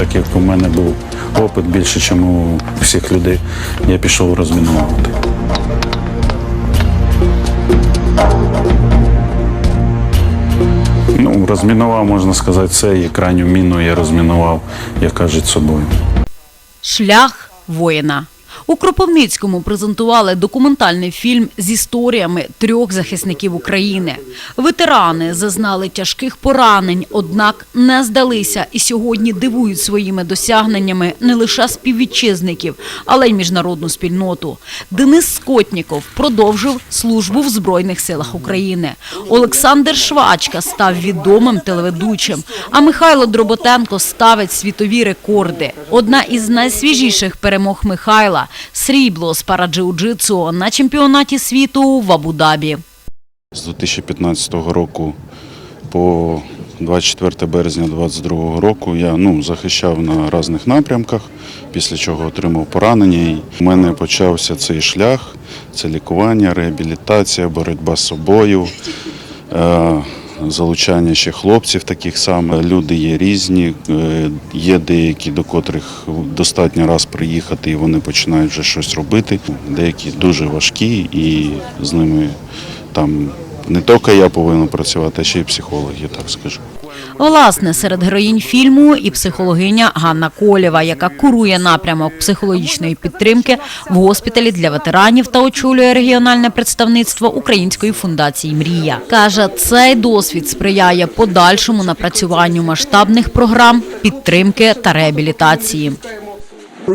так як у мене був опит більше, ніж у всіх людей, я пішов розмінувати. Ну, розмінував, можна сказати, це і крайню міну я розмінував, як кажуть, собою. Шлях воїна. У Кропивницькому презентували документальний фільм з історіями трьох захисників України. Ветерани зазнали тяжких поранень, однак не здалися і сьогодні дивують своїми досягненнями не лише співвітчизників, але й міжнародну спільноту. Денис Скотніков продовжив службу в Збройних силах України. Олександр Швачка став відомим телеведучим, а Михайло Дроботенко ставить світові рекорди. Одна із найсвіжіших перемог Михайла срібло з параджиу-джитсу на чемпіонаті світу в Абу-Дабі. З 2015 року по 24 березня 2022 року я ну, захищав на різних напрямках, після чого отримав поранення. У мене почався цей шлях, це лікування, реабілітація, боротьба з собою, е, залучання ще хлопців таких самих. Люди є різні, е, є деякі, до котрих достатньо раз приїхати і вони починають вже щось робити. Деякі дуже важкі і з ними там не тільки я повинен працювати, а ще й психологи, так скажу. Власне, серед героїнь фільму і психологиня Ганна Колєва, яка курує напрямок психологічної підтримки в госпіталі для ветеранів та очолює регіональне представництво Української фундації Мрія. Каже, цей досвід сприяє подальшому напрацюванню масштабних програм підтримки та реабілітації.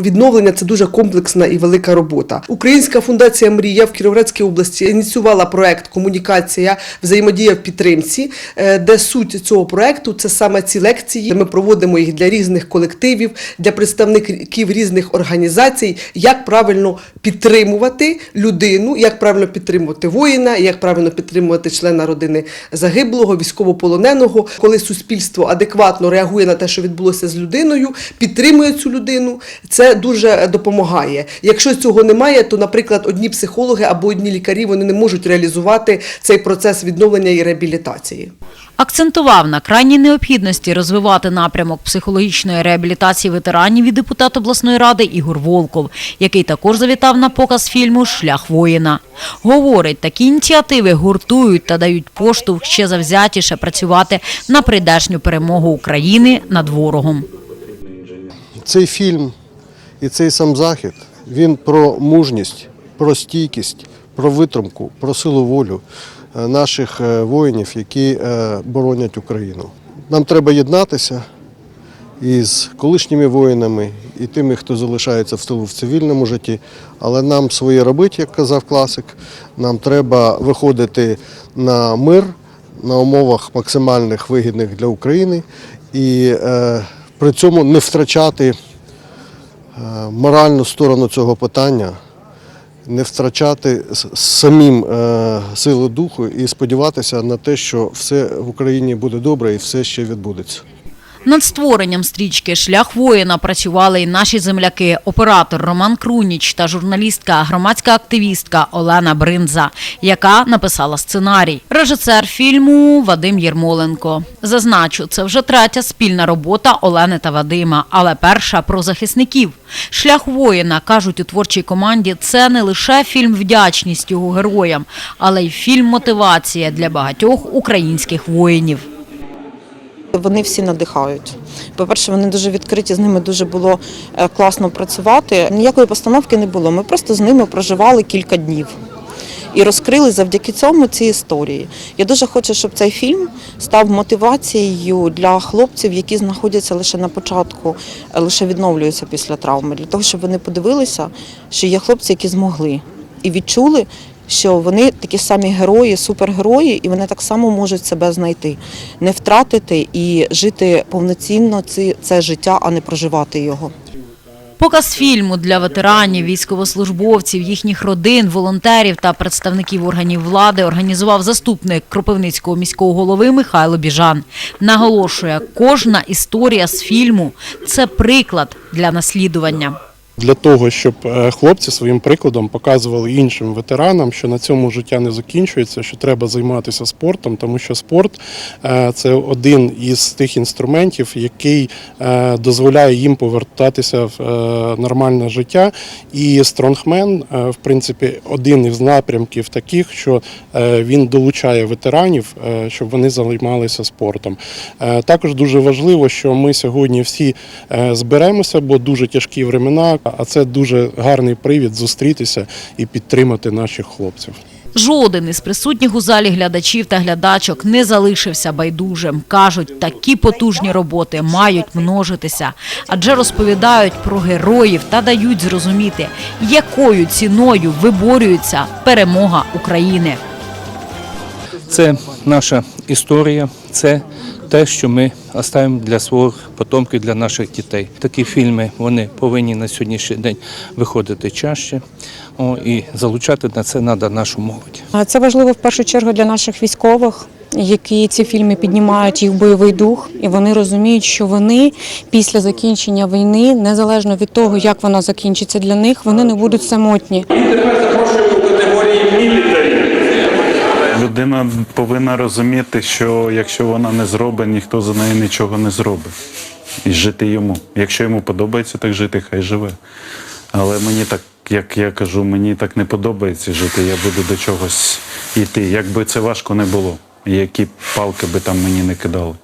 Відновлення це дуже комплексна і велика робота. Українська фундація Мрія в Кіровоградській області ініціювала проект Комунікація, взаємодія в підтримці, е, де суть цього проекту це саме ці лекції. Ми проводимо їх для різних колективів, для представників різних організацій, як правильно підтримувати людину, як правильно підтримувати воїна, як правильно підтримувати члена родини загиблого, військовополоненого, коли суспільство адекватно реагує на те, що відбулося з людиною, підтримує цю людину. Це дуже допомагає. Якщо цього немає, то, наприклад, одні психологи або одні лікарі вони не можуть реалізувати цей процес відновлення і реабілітації. Акцентував на крайній необхідності розвивати напрямок психологічної реабілітації ветеранів і депутат обласної ради Ігор Волков, який також завітав на показ фільму Шлях воїна. Говорить, такі ініціативи гуртують та дають поштовх ще завзятіше працювати на прийдешню перемогу України над ворогом. Цей фільм і цей сам захід він про мужність, про стійкість, про витримку, про силу волю е, наших е, воїнів, які е, боронять Україну. Нам треба єднатися із колишніми воїнами і тими, хто залишається в тилу в цивільному житті. Але нам своє робити, як казав класик. Нам треба виходити на мир на умовах максимальних вигідних для України і е, при цьому не втрачати моральну сторону цього питання, не втрачати самим силу духу і сподіватися на те, що все в Україні буде добре і все ще відбудеться. Над створенням стрічки Шлях воїна працювали і наші земляки, оператор Роман Круніч та журналістка, громадська активістка Олена Бринза, яка написала сценарій. Режисер фільму Вадим Єрмоленко. Зазначу, це вже третя спільна робота Олени та Вадима, але перша про захисників. Шлях воїна кажуть у творчій команді. Це не лише фільм вдячність його героям, але й фільм мотивація для багатьох українських воїнів. Вони всі надихають. По-перше, вони дуже відкриті, з ними дуже було е, класно працювати. Ніякої постановки не було. Ми просто з ними проживали кілька днів і розкрили завдяки цьому ці історії. Я дуже хочу, щоб цей фільм став мотивацією для хлопців, які знаходяться лише на початку, е, лише відновлюються після травми, для того, щоб вони подивилися, що є хлопці, які змогли і відчули. Що вони такі самі герої, супергерої, і вони так само можуть себе знайти, не втратити і жити повноцінно це, життя, а не проживати його. Показ фільму для ветеранів, військовослужбовців, їхніх родин, волонтерів та представників органів влади організував заступник Кропивницького міського голови Михайло Біжан. Наголошує, кожна історія з фільму це приклад для наслідування. Для того, щоб е, хлопці своїм прикладом показували іншим ветеранам, що на цьому життя не закінчується, що треба займатися спортом, тому що спорт е, це один із тих інструментів, який е, дозволяє їм повертатися в нормальне життя. І стронгмен, в принципі, один із напрямків таких, що він долучає ветеранів, щоб вони займалися спортом. Також дуже важливо, що ми сьогодні всі зберемося, бо дуже тяжкі времена, а це дуже гарний привід зустрітися і підтримати наших хлопців. Жоден із присутніх у залі глядачів та глядачок не залишився байдужим. Кажуть, такі потужні роботи мають множитися, адже розповідають про героїв та дають зрозуміти, якою ціною виборюється перемога України. Це наша історія, це те, що ми оставимо для своїх потомків, для наших дітей. Такі фільми вони повинні на сьогоднішній день виходити чаще о, і залучати на це треба нашу молодь. А Це важливо в першу чергу для наших військових, які ці фільми піднімають їх бойовий дух, і вони розуміють, що вони після закінчення війни, незалежно від того, як вона закінчиться для них, вони не будуть самотні. Людина повинна розуміти, що якщо вона не зробить, ніхто за неї нічого не зробить. І жити йому. Якщо йому подобається так жити, хай живе. Але мені так, як я кажу, мені так не подобається жити. Я буду до чогось йти. Якби це важко не було, які палки би там мені не кидали.